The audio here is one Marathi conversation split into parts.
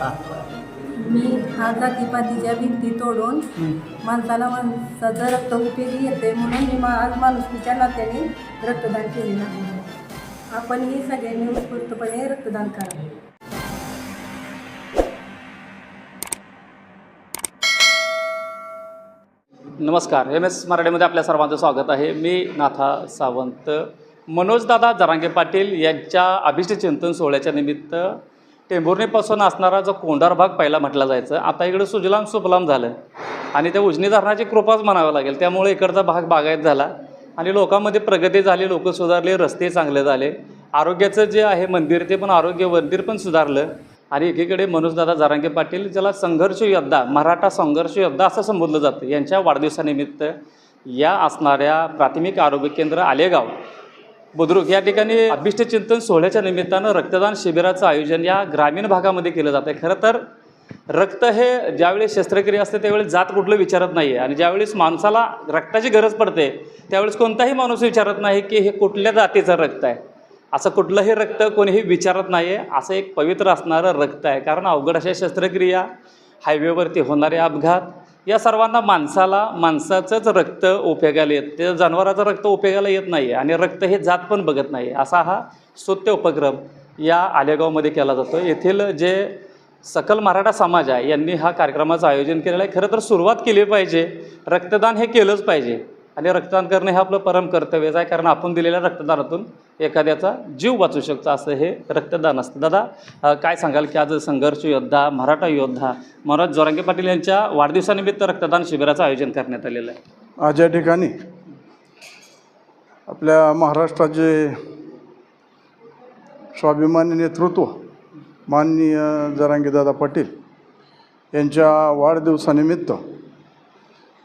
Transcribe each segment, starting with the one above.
हा मी हा जातीपातीच्या भिंती तोडून माणसाला माणसाचं रक्त उपयोगी येते म्हणून मी मा आज माणुसकीच्या नात्याने रक्तदान केलेलं आहे. आपणही सगळ्यांनी उत्स्फूर्तपणे रक्तदान करावे नमस्कार. एम एस मराठीमध्ये आपल्या सर्वांचं स्वागत आहे. मी नाथा सावंत. मनोजदादा जरांगे पाटील यांच्या अभिष्ट चिंतन सोहळ्याच्या निमित्त टेंभुर्णीपासून असणारा जो कोंडार भाग पहिला म्हटला जायचं आता इकडे सुजलाम सुफलाम झालं. आणि त्या उजनी धरणाची कृपाच म्हणावं लागेल. त्यामुळे इकडचा भाग बागायत झाला. आणि लोकांमध्ये प्रगती झाली लोक सुधारले रस्ते चांगले झाले. आरोग्याचं जे आहे मंदिर ते पण आरोग्य मंदिर पण सुधारलं. आणि एकीकडे मनोजदादा जारांगे पाटील ज्याला संघर्ष योद्धा मराठा संघर्ष योद्धा असं संबोधलं जातं. यांच्या वाढदिवसानिमित्त या असणाऱ्या प्राथमिक आरोग्य केंद्र आलेगाव बुद्रुक. या ठिकाणी अभिष्ट चिंतन सोहळ्याच्या निमित्तानं रक्तदान शिबिराचं आयोजन या ग्रामीण भागामध्ये केलं जातं खरं तर रक्त हे ज्यावेळेस शस्त्रक्रिया असते त्यावेळेस जात कुठलं विचारत नाही आहे आणि ज्यावेळेस माणसाला रक्ताची गरज पडते त्यावेळेस कोणताही माणूस विचारत नाही की हे कुठल्या जातीचं रक्त आहे. असं कुठलंही रक्त कोणीही विचारत नाही आहे असं एक पवित्र असणारं रक्त आहे. कारण अवघड अशा शस्त्रक्रिया हायवेवरती होणारे अपघात या सर्वांना माणसाला माणसाचंच रक्त उपयोगाला येत ते जनावराचं रक्त उपयोगाला येत नाही आणि रक्त हे जात पण बघत नाही असा हा स्तुत्य उपक्रम या आलेगावमध्ये केला जातो. येथील जे सकल मराठा समाज आहे यांनी हा कार्यक्रमाचं आयोजन केलेलं आहे. खरं तर सुरुवात केली पाहिजे. रक्तदान हे केलंच पाहिजे. आणि रक्तदान करणं हे आपलं परम कर्तव्यच आहे कारण आपण दिलेल्या रक्तदानातून एखाद्याचा जीव वाचू शकतो असं हे रक्तदान असतं. दादा काय सांगाल की आज संघर्ष योद्धा मराठा योद्धा मनोज जोरांगे पाटील यांच्या वाढदिवसानिमित्त रक्तदान शिबिराचं आयोजन करण्यात आलेलं आहे? आज या ठिकाणी आपल्या महाराष्ट्राचे स्वाभिमानी नेतृत्व माननीय जरांगीदादा पाटील यांच्या वाढदिवसानिमित्त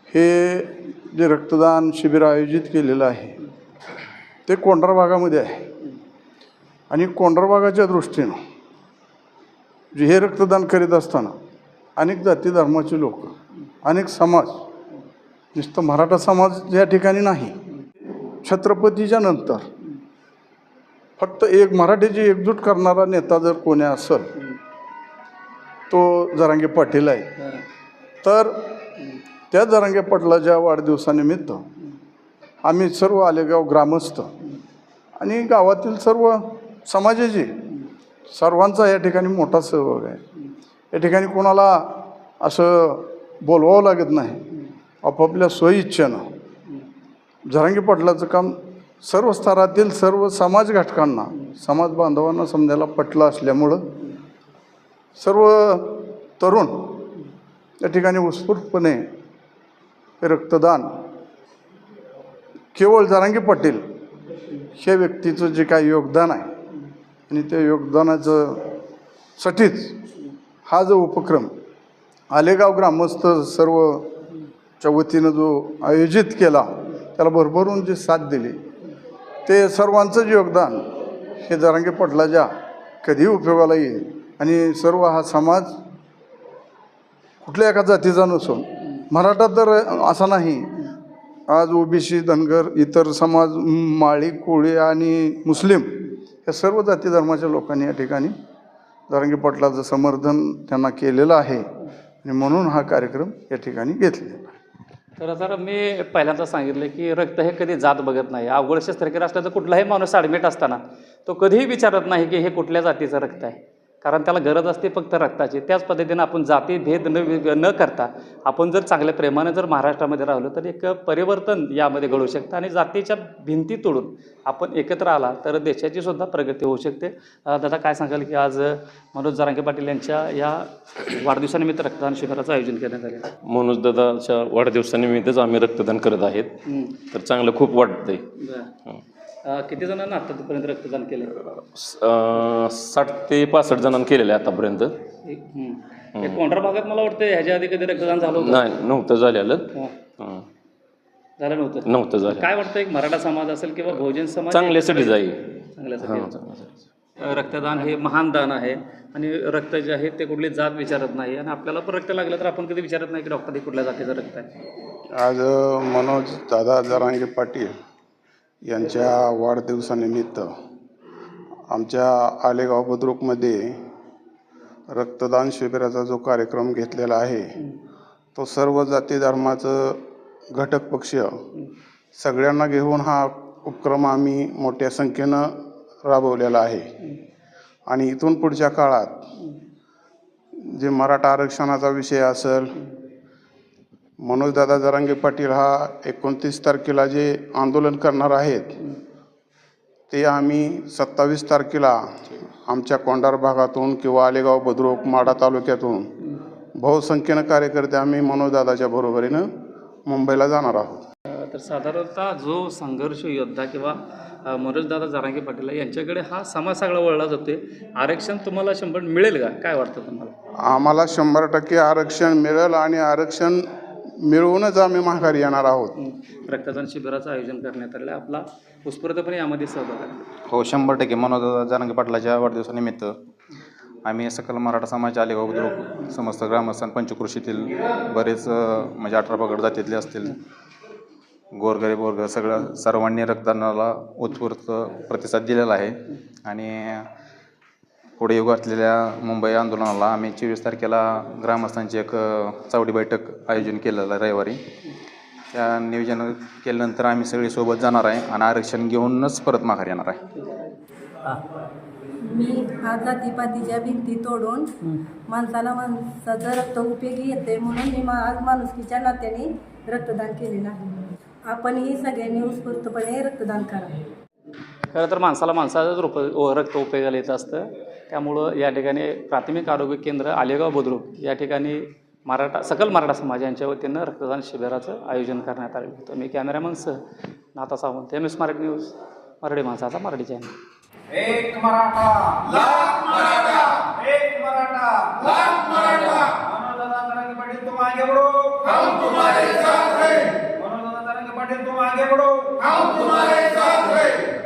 हे जे रक्तदान शिबिर आयोजित केलेलं आहे ते कोंढरा भागामध्ये आहे. आणि कोंढरा भागाच्या दृष्टीनं जे हे रक्तदान करीत असताना अनेक जाती धर्माचे लोक अनेक समाज नुसतं मराठा समाज या ठिकाणी नाही. छत्रपतीच्या नंतर फक्त एक मराठीची एकजूट करणारा नेता जर कोणी असेल तो जरांगे पाटील आहे. तर त्या जरांगे पटलाच्या वाढदिवसानिमित्त आम्ही सर्व आलेगाव ग्रामस्थ आणि गावातील सर्व समाजाचे सर्वांचा या ठिकाणी मोठा सहभाग आहे. या ठिकाणी कोणाला असं बोलवावं लागत नाही. आपापल्या स्वइच्छेनं जरांगी पटलाचं काम सर्व स्तरातील सर्व समाज घटकांना समाज बांधवांना समजायला पटलं असल्यामुळं सर्व तरुण त्या ठिकाणी उत्स्फूर्तपणे रक्तदान. केवळ जरांगी पाटील हे व्यक्तीचं जे काही योगदान आहे आणि त्या योगदानाचं साठीच हा जो उपक्रम आलेगाव ग्रामस्थ सर्वच्या वतीनं जो आयोजित केला त्याला भरभरून जी साथ दिली ते सर्वांचं योगदान हे जरांगे पाटलाच्या कधीही उपयोगाला येईल आणि सर्व हा समाज कुठल्या एका जातीचा नसून मराठा तर असा नाही. आज ओबीसी धनगर इतर समाज माळी कोळी आणि मुस्लिम या सर्व जाती धर्माच्या लोकांनी या ठिकाणी जरांगी पाटलाचं समर्थन त्यांना केलेलं आहे. आणि म्हणून हा कार्यक्रम या ठिकाणी घेतलेला आहे. तर सर मी पहिल्यांदा सांगितलं की रक्त हे कधी जात बघत नाही. अवघड शस्त्रक्रिया असलं तर कुठलाही माणूस ॲडमिट असताना तो कधीही विचारत नाही की हे कुठल्या जातीचं रक्त आहे. कारण त्याला गरज असते फक्त रक्ताची. त्याच पद्धतीनं आपण जाती भेद न न करता आपण जर चांगल्या प्रेमानं जर महाराष्ट्रामध्ये राहिलो तर एक परिवर्तन यामध्ये घडू शकतं आणि जातीच्या भिंती तोडून आपण एकत्र आला तर देशाची सुद्धा प्रगती होऊ शकते. दादा काय सांगाल की आज मनोज जरांगे पाटील यांच्या या वाढदिवसानिमित्त रक्तदान शिबिराचं आयोजन करण्यात आलेलं आहे मनोजदादाच्या वाढदिवसानिमित्तच आम्ही रक्तदान करत आहेत. तर चांगलं खूप वाटतंय. अं, किती जणांना आतापर्यंत रक्तदान केलं अं, साठ ते पासष्ट जणांनी केलेलं आहे आतापर्यंत. एक कोंढरा भागात मला वाटतं ह्याच्या आधी कधी रक्तदान झालं होतं? नाही नव्हतं झालेलं. हं. हं. झालं नव्हतं? नव्हतं झालं. काय वाटतं एक मराठा समाज असेल किंवा बहुजन समाज? चांगल्यासाठी हां चांगल्यासाठी. रक्तदान हे महान दान आहे आणि रक्त जे आहे ते कुठली जात विचारत नाही आणि आपल्याला पण रक्त लागलं तर आपण कधी विचारत नाही की डॉक्टर हे कुठल्या जातीचं रक्त आहे. आज मनोज दादा जरांगे पाटील यांच्या वाढदिवसानिमित्त आमच्या आलेगाव बुद्रुकमध्ये रक्तदान शिबिराचा जो कार्यक्रम घेतलेला आहे तो सर्व जाती धर्माचं घटक पक्ष सगळ्यांना घेऊन हा उपक्रम आम्ही मोठ्या संख्येनं राबवलेला आहे. आणि इथून पुढच्या काळात जे मराठा आरक्षणाचा विषय असेल मनोजदादा जरांगे पाटील हा एकोणतीस तारखेला जे आंदोलन करणार आहेत ते आम्ही सत्तावीस तारखेला आमच्या कोंडार भागातून किंवा आलेगाव बुद्रुक माडा तालुक्यातून बहुसंख्येनं कार्यकर्ते आम्ही मनोजदादाच्या बरोबरीनं मुंबईला जाणार आहोत. तर साधारणतः जो संघर्ष योद्धा किंवा मनोजदादा जरांगे पाटील यांच्याकडे हा समाज सगळा वळला जातोय. आरक्षण तुम्हाला शंभर मिळेल का? काय वाटतं तुम्हाला? आम्हाला शंभर टक्के आरक्षण मिळेल आणि आरक्षण मिळवूनच आम्ही माघारी येणार आहोत. रक्तदान शिबिराचं आयोजन करण्यात आलं. आपला उत्स्फूर्तपणे यामध्ये सहभाग आहे. हो शंभर टक्के. मनोज जरांगे पाटलाच्या वाढदिवसानिमित्त आम्ही सकल मराठा समाज आलेगाव बुद्रुक समस्त ग्रामस्थान पंचकृषीतील बरेच अ, म्हणजे अठरा पगड जातीतले असतील. गोरगरीब वर्ग सगळं सर्वांनी रक्तदानाला उत्स्फूर्त प्रतिसाद दिलेला आहे. आणि पुढे येऊ घातलेल्या मुंबई आंदोलनाला आम्ही चोवीस तारखेला ग्रामस्थांची एक चावडी बैठक आयोजन केलेलं आहे रविवारी. त्या नियोजन केल्यानंतर आम्ही सगळे सोबत जाणार आहे आणि आरक्षण घेऊनच परत माघार येणार आहे. मी हा जातीपातीच्या भिंती तोडून माणसाला माणसाचं रक्त उपयोगी येते म्हणून मी मा आज माणुसकीच्या नात्याने रक्तदान केलेलं आहे. आपणही सगळ्यांनी उत्स्फूर्तपणे रक्तदान करा. खरं तर माणसाला माणसाचंच रूप रक्त उपयोगाला येत असतं. त्यामुळं या ठिकाणी प्राथमिक आरोग्य केंद्र आलेगाव बुद्रुक या ठिकाणी मराठा सकल मराठा समाज यांच्या वतीनं रक्तदान शिबिराचं आयोजन करण्यात आलं होतं. मी कॅमेरामन सह Natha Sawant M. S. Marathi news Marathi माणसाचा मराठी चॅनल एक मराठा लाख मराठा एक मराठा लाख मराठा. मनोज दादा पाटील तुम आगे बढ़ो हम तुम्हारे साथ हैं. मनोज दादा पाटील तुम आगे बढ़ो हम तुम्हारे साथ हैं.